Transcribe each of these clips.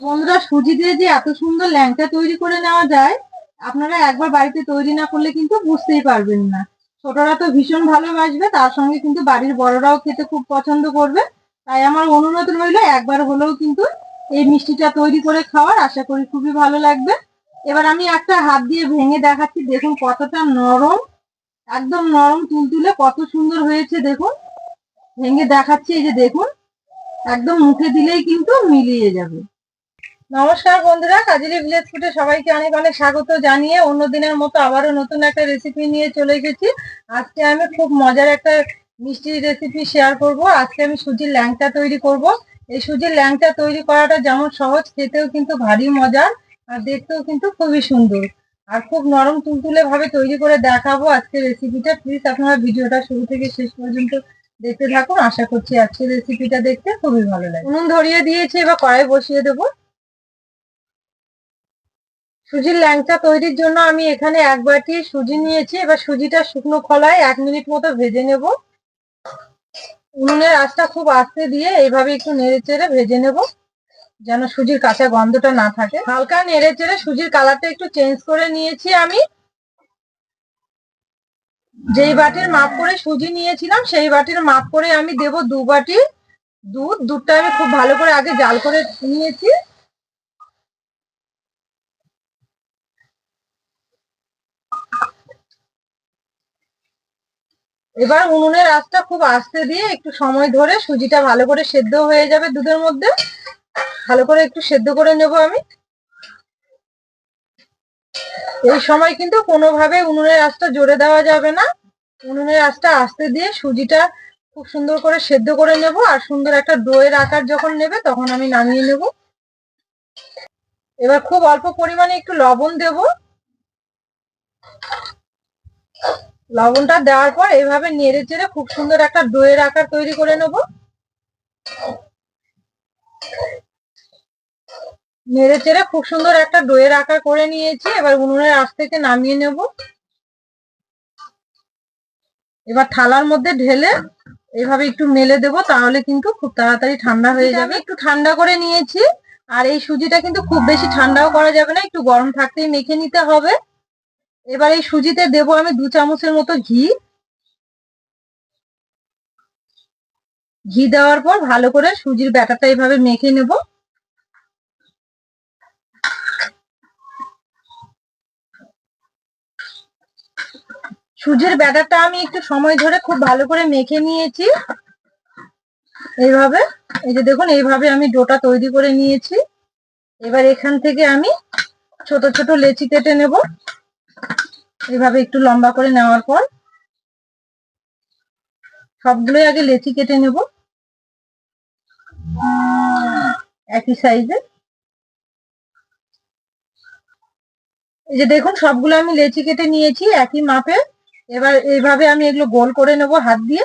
বন্ধুরা সুজি দিয়ে যে এত সুন্দর ল্যাংচা তৈরি করে নেওয়া যায়, আপনারা একবার বাড়িতে তৈরি না করলে কিন্তু বুঝতেই পারবেন না। ছোটরা তো ভীষণ ভালোবাসবে, তার সঙ্গে কিন্তু বাড়ির বড়রাও খেতে খুব পছন্দ করবে। তাই আমার অনুরোধ রইল, একবার হলেও কিন্তু এই মিষ্টিটা তৈরি করে খাওয়ার, আশা করি খুবই ভালো লাগবে। এবার আমি একটা হাত দিয়ে ভেঙে দেখাচ্ছি, দেখুন কতটা নরম, একদম নরম তুলতুলে, কত সুন্দর হয়েছে, দেখুন। ভেঙে দেখাচ্ছি, এই যে দেখুন, একদম মুখে দিলেই কিন্তু মিলিয়ে যাবে। নমস্কার বন্ধুরা কাজেরি ভিলেজ ফুটে সবাইকে অনেক অনেক স্বাগত জানিয়ে অন্য দিনের মতো আবারও নতুন একটা রেসিপি নিয়ে চলে এসেছি। আজকে আমি খুব মজার একটা মিষ্টি রেসিপি শেয়ার করব। আজকে আমি সুজির ল্যাংচা তৈরি করব। এই সুজির ল্যাংচা তৈরি করাটা যেমন সহজ, খেতেও কিন্তু ভারী মজার আর দেখতেও কিন্তু খুবই সুন্দর। আর খুব নরম তুলতুলে ভাবে তৈরি করে দেখাবো আজকে রেসিপিটা প্লিজ আপনারা ভিডিওটা শুরু থেকে শেষ পর্যন্ত দেখতে থাকুন। আশা করছি আজকে রেসিপিটা দেখতে খুবই ভালো লাগে উনুন ধরিয়ে দিয়েছি, এবার কড়াই বসিয়ে দেবো। সুজির ল্যাংচা তৈরির জন্য আমি এখানে এক বাটি সুজি নিয়েছি। এবার সুজিটা শুকনো খোলায় এক মিনিট মতো ভেজে নেব। উনুনের আঁচটা খুব আস্তে দিয়ে এইভাবে একটু নেড়ে চেড়ে ভেজে নেব, যেন সুজির কাঁচা গন্ধটা না থাকে। হালকা নেড়ে চেড়ে সুজির কালারটা একটু চেঞ্জ করে নিয়েছি আমি। যেই বাটির মাপ করে সুজি নিয়েছিলাম, সেই বাটির মাপ করে আমি দেব দু বাটি দুধ। দুধটা আমি খুব ভালো করে আগে জাল করে নিয়েছি। এবার উনুনের আঁচটা খুব আস্তে দিয়ে একটু সময় ধরে সুজিটা ভালো করে সেদ্ধ হয়ে যাবে দুধের মধ্যে। ভালো করে একটু সেদ্ধ করে নেব আমি। এই সময় কিন্তু কোনোভাবে উনুনের আঁচটা জোরে দেওয়া যাবে না। উনুনের আঁচটা আস্তে দিয়ে সুজিটা খুব সুন্দর করে সেদ্ধ করে নেব আর সুন্দর একটা ডোয়ের আকার যখন নেবে তখন আমি নামিয়ে নেব। এবার খুব অল্প পরিমাণে একটু লবণ দেব। লবণটা দেওয়ার পর এইভাবে নেড়ে চেড়ে খুব সুন্দর একটা দইয়ের আকার তৈরি করে নেব। নেড়ে চেড়ে খুব সুন্দর একটা দইয়ের আকার করে নিয়েছি। এবার উনুনের আঁচ থেকে নামিয়ে নেব। এবার থালার মধ্যে ঢেলে এভাবে একটু মেলে দেব তাহলে কিন্তু খুব তাড়াতাড়ি ঠান্ডা হয়ে যাবে। একটু ঠান্ডা করে নিয়েছি আর এই সুজিটা কিন্তু খুব বেশি ঠান্ডাও করা যাবে না একটু গরম থাকতেই মেখে নিতে হবে। এবার এই সুজিতে দেবো আমি দু চামচের মতো ঘি। ঘি দেওয়ার পর ভালো করে সুজির ব্যাটারটা এইভাবে মেখে নেব। সুজির ব্যাটারটা আমি একটু সময় ধরে খুব ভালো করে মেখে নিয়েছি। এইভাবে, এই যে দেখুন, এইভাবে আমি ডোটা তৈরি করে নিয়েছি। এবার এখান থেকে আমি ছোট ছোট লেচি কেটে নেব। এভাবে একটু লম্বা করে নেওয়ার পর সবগুলোই আগে লেচি কেটে নেব। একই সাইজে। এই যে দেখুন, সবগুলো আমি লেচি কেটে নিয়েছি একই মাপে। এবার এইভাবে আমি এগুলো গোল করে নেব হাত দিয়ে।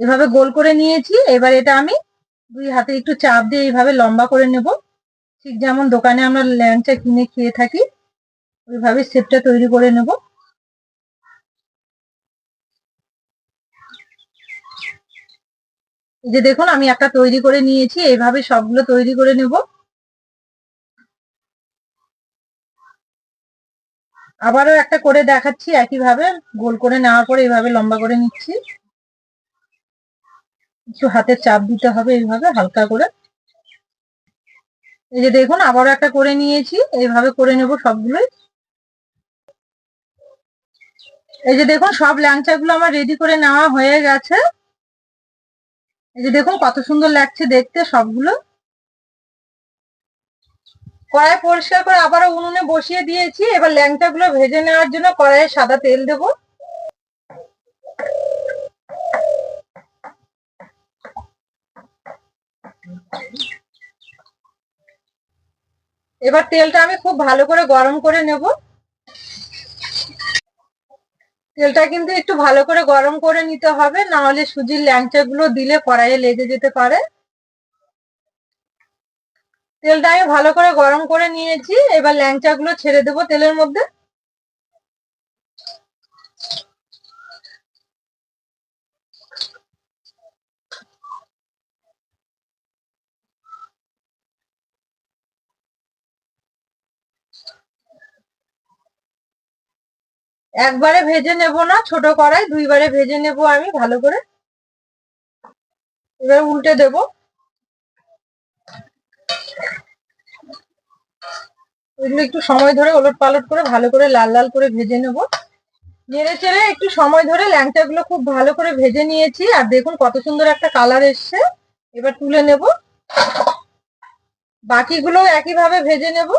এভাবে গোল করে নিয়েছি। এবার এটা আমি দুই হাতে একটু চাপ দিয়ে এইভাবে লম্বা করে নেব। ঠিক যেমন দোকানে আমরা ল্যাংচা কিনে খেয়ে থাকি, ওইভাবে শেপটা তৈরি করে নেব। এই যে দেখুন, আমি একটা তৈরি করে নিয়েছি, এইভাবে সবগুলো তৈরি করে নেব। আবারও একটা করে দেখাচ্ছি, একইভাবে গোল করে নেওয়ার পরে এইভাবে লম্বা করে নিচ্ছি। একটু হাতে চাপ দিতে হবে, এইভাবে হালকা করে। এই যে দেখুন, আবারও একটা করে নিয়েছি। এইভাবে করে নেব সবগুলোই। এই যে দেখুন, সব ল্যাংচাগুলো আমার রেডি করে নেওয়া হয়ে গেছে। এই যে দেখুন, কত সুন্দর লাগছে দেখতে সবগুলো। কড়াই পরিষ্কার করে আবারও উনুনে বসিয়ে দিয়েছি। এবার ল্যাংচাগুলো ভেজে নেওয়ার জন্য কড়াইয়ে সাদা তেল দেব। এবার তেলটা আমি খুব ভালো করে গরম করে নেব। তেলটা কিন্তু একটু ভালো করে গরম করে নিতে হবে না হলে সুজির ল্যাংচা গুলো দিলে কড়াইয়ে লেগে যেতে পারে। তেলটা আমি ভালো করে গরম করে নিয়েছি, এবার ল্যাংচা গুলো ছেড়ে দেবো তেলের মধ্যে। একবারে ভেজে নেব না, ছোট কড়াই, দুইবারে ভেজে নেব আমি ভালো করে। এবার উল্টে দেব। এগুলো একটু সময় ধরে ওলট পালট করে ভালো করে লাল লাল করে ভেজে নেব। নেড়ে চেড়ে একটু সময় ধরে ল্যাংচা গুলো খুব ভালো করে ভেজে নিয়েছি, আর দেখুন কত সুন্দর একটা কালার এসছে। এবার তুলে নেব। বাকিগুলো একইভাবে ভেজে নেব।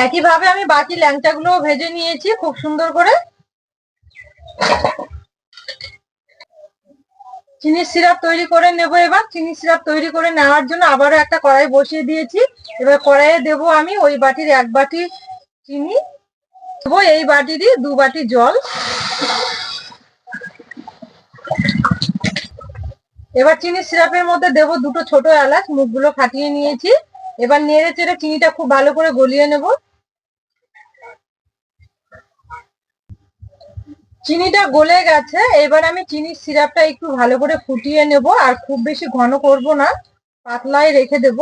একইভাবে আমি বাকি ল্যাংচা গুলো ভেজে নিয়েছি, খুব সুন্দর করে। চিনির সিরাপ তৈরি করে নেব এবার। চিনির সিরাপ তৈরি করে নেওয়ার জন্য আবারও একটা কড়াই বসিয়ে দিয়েছি। এবার কড়াইয়ে দেবো আমি ওই বাটির এক বাটি চিনি। দেবো এই বাটিরই দু বাটি জল। এবার চিনির সিরাপের মধ্যে দেবো দুটো ছোট এলাচ, মুখগুলো ফাটিয়ে নিয়েছি। এবার নেড়ে চেড়ে চিনিটা খুব ভালো করে গলিয়ে নেব। চিনিটা গলে গেছে, এবার আমি চিনির সিরাপটা একটু ভালো করে ফুটিয়ে নেব, আর খুব বেশি ঘন করব না, পাতলায় রেখে দেব।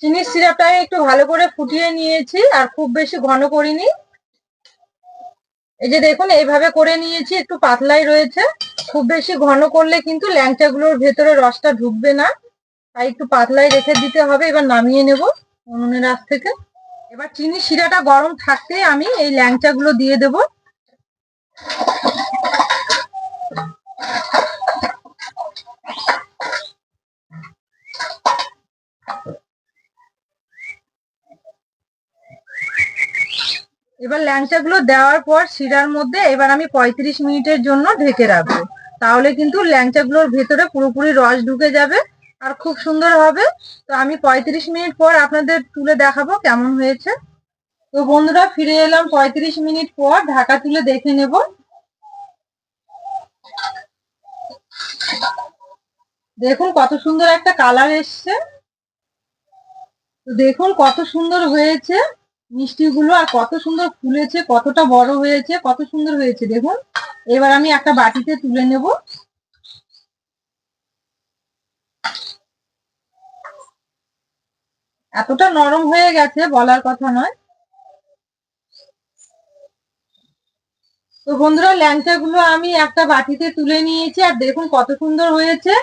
চিনির সিরাপটা আমি একটু ভালো করে ফুটিয়ে নিয়েছি, আর খুব বেশি ঘন করিনি। এই যে দেখুন, এইভাবে করে নিয়েছি, একটু পাতলাই রয়েছে। খুব বেশি ঘন করলে কিন্তু ল্যাংচাগুলোর ভেতরে রসটা ঢুকবে না। তাই একটু পাতলাই রেখে দিতে হবে, এবার নামিয়ে নেব উনুনের আজ থেকে। এবার চিনি শিরাটা গরম থাকতে আমি এই ল্যাংচা গুলো দিয়ে দেব। এবার ল্যাংচা গুলো দেওয়ার পর শিরার মধ্যে এবার আমি পঁয়ত্রিশ মিনিটের জন্য ঢেকে রাখব। তাহলে কিন্তু ল্যাংচা গুলোর ভেতরে পুরোপুরি রস ঢুকে যাবে। আর খুব সুন্দর হবে। তো আমি পঁয়ত্রিশ মিনিট পর আপনাদের তুলে দেখাবো কেমন হয়েছে। তো বন্ধুরা, ফিরে এলাম পঁয়ত্রিশ মিনিট পর। ঢাকা তুলে দেখে নেব। দেখুন কত সুন্দর একটা কালার এসছে। দেখুন কত সুন্দর হয়েছে মিষ্টিগুলো আর কত সুন্দর ফুলেছে, কতটা বড় হয়েছে, কত সুন্দর হয়েছে। দেখুন, এবার আমি একটা বাটিতে তুলে নেব। এতটা নরম হয়ে গেছে বলার কথা নয়। তো বন্ধুরা ল্যাংচা গুলো আমি একটা বাটিতে তুলে নিয়েছি, আর দেখুন কত সুন্দর হয়েছে।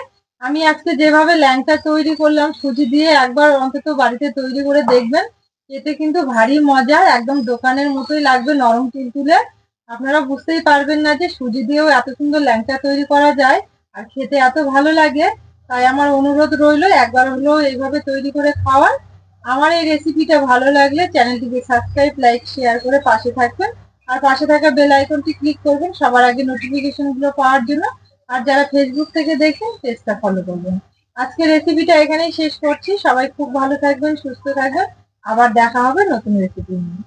আমি আজকে যেভাবে ল্যাংচা তৈরি করলাম, সুজি দিয়ে একবার অন্তত বাড়িতে তৈরি করে দেখবেন। এতে কিন্তু ভারী মজা, একদম দোকানের মতোই লাগবে নরম তুলতুলে। আপনারা বুঝতেই পারবেন না যে সুজি দিয়েও এত সুন্দর ল্যাংচা তৈরি করা যায়, আর খেতে এত ভালো লাগে। তাই আমার অনুরোধ রইল, একবার হলেও এইভাবে তৈরি করে খাওয়ার। আমার এই রেসিপিটা ভালো লাগলে চ্যানেলটিকে সাবস্ক্রাইব লাইক শেয়ার করে পাশে থাকবেন। আর পাশে থাকা বেল আইকনটি ক্লিক করবেন, সবার আগে নোটিফিকেশনগুলো পাওয়ার জন্য। আর যারা ফেসবুক থেকে দেখেন পেজটা ফলো করবেন। আজকে রেসিপিটা এখানেই শেষ করছি। সবাই খুব ভালো থাকবেন, সুস্থ থাকবেন। আবার দেখা হবে নতুন রেসিপি নিয়ে।